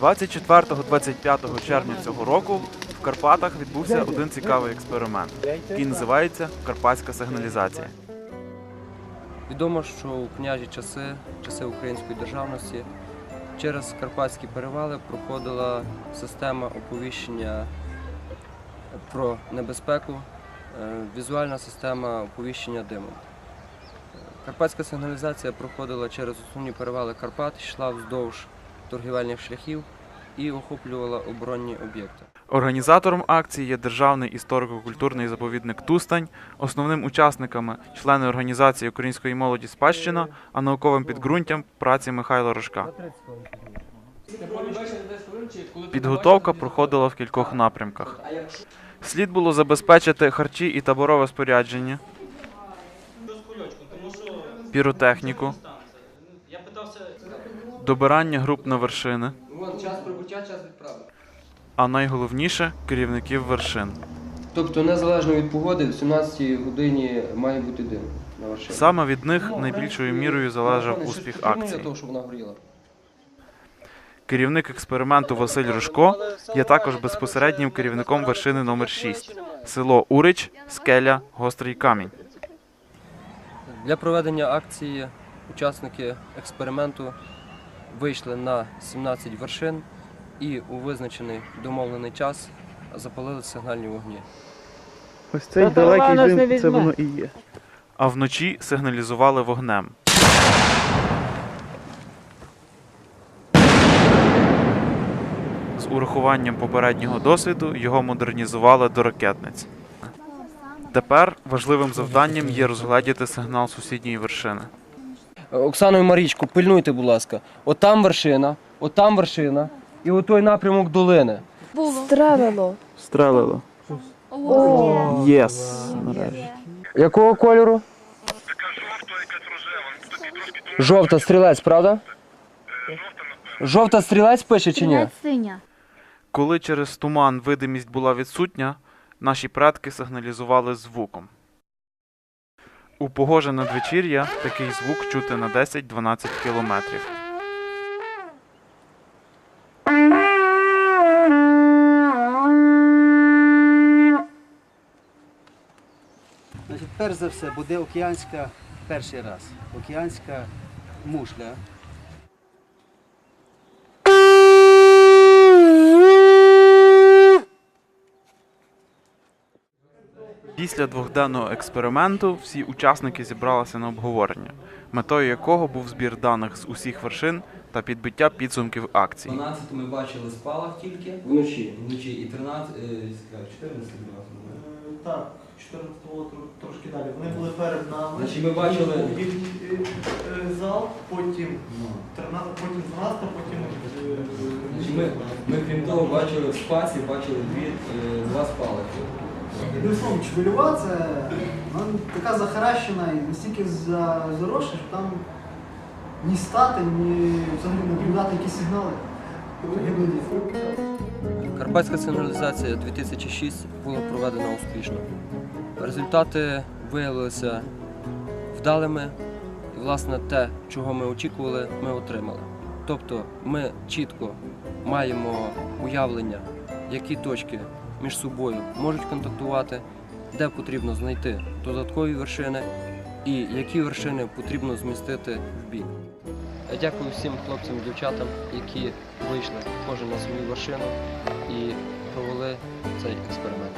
24-25 червня цього року в Карпатах відбувся один цікавий експеримент, який називається Карпатська сигналізація. Відомо, що у княжі часи, часи української державності, через Карпатські перевали проходила система оповіщення про небезпеку, е, візуальна система оповіщення димом. Е, Карпатська сигналізація проходила через основні перевали Карпат, йшла вздовж торгівельних шляхів і охоплювала оборонні об'єкти. Організатором акції є Державний історико-культурний заповідник Тустань, основним учасниками члени організації української молоді Спадщина, а науковим підґрунтям праці Михайла Рожка. Підготовка проходила в кількох напрямках. Слід було забезпечити харчі і таборове спорядження, піротехніку, добирання груп на вершини, Вон, час прибуття, час відправи. а найголовніше керівників вершин. Тобто, незалежно від погоди, в 17 годині має бути дим на вершині. Саме від них найбільшою мірою залежав успіх акції. того, щоб вона горіла. Керівник експерименту Василь Рожко є також безпосереднім керівником вершини номер 6 село Урич, скеля, гострий камінь. Для проведення акції учасники експерименту вийшли на 17 вершин і у визначений домовлений час запалили сигнальні вогні. Ось цей Та далекий не дим, це візьме. воно і є. А вночі сигналізували вогнем. З урахуванням попереднього досвіду його модернізували до ракетниць. Тепер важливим завданням є розгледіти сигнал сусідньої вершини. Оксано і Марічку, пильнуйте, будь ласка. Отам вершина, отам вершина і отой напрямок долини. Стравило. Стрелило. О, Єс. Нарешті. Якого кольору? Жовта стрілець, правда? Жовта стрілець пише чи ні? синя. Коли через туман видимість була відсутня, наші предки сигналізували звуком. У погоже надвечір'я такий звук чути на 10-12 кілометрів. Перш за все буде океанська перший раз. Океанська мушля. Після двохденного експерименту всі учасники зібралися на обговорення, метою якого був збір даних з усіх вершин та підбиття підсумків акції. 12 ми бачили спалах тільки Вночі. вночі і 13, е, 14 було. Так, 14 було тро- трошки далі. Вони були перед нами. Значить, ми бачили- Був вільний, е, е, зал, потім Ну. 13, потім 12, потім е, Значить, ми, ми крім того бачили в спаці, бачили дві, е, два спалахи. Одним словом, Чвильова це вона така захаращена і настільки за- заросша, що там ні стати, ні взагалі наблюдати якісь сигнали. Карпатська сигналізація 2006 була проведена успішно. Результати виявилися вдалими, і власне те, чого ми очікували, ми отримали. Тобто ми чітко маємо уявлення, які точки між собою можуть контактувати, де потрібно знайти додаткові вершини і які вершини потрібно змістити в бік. Дякую всім хлопцям і дівчатам, які вийшли кожен на свою вершину і провели цей експеримент.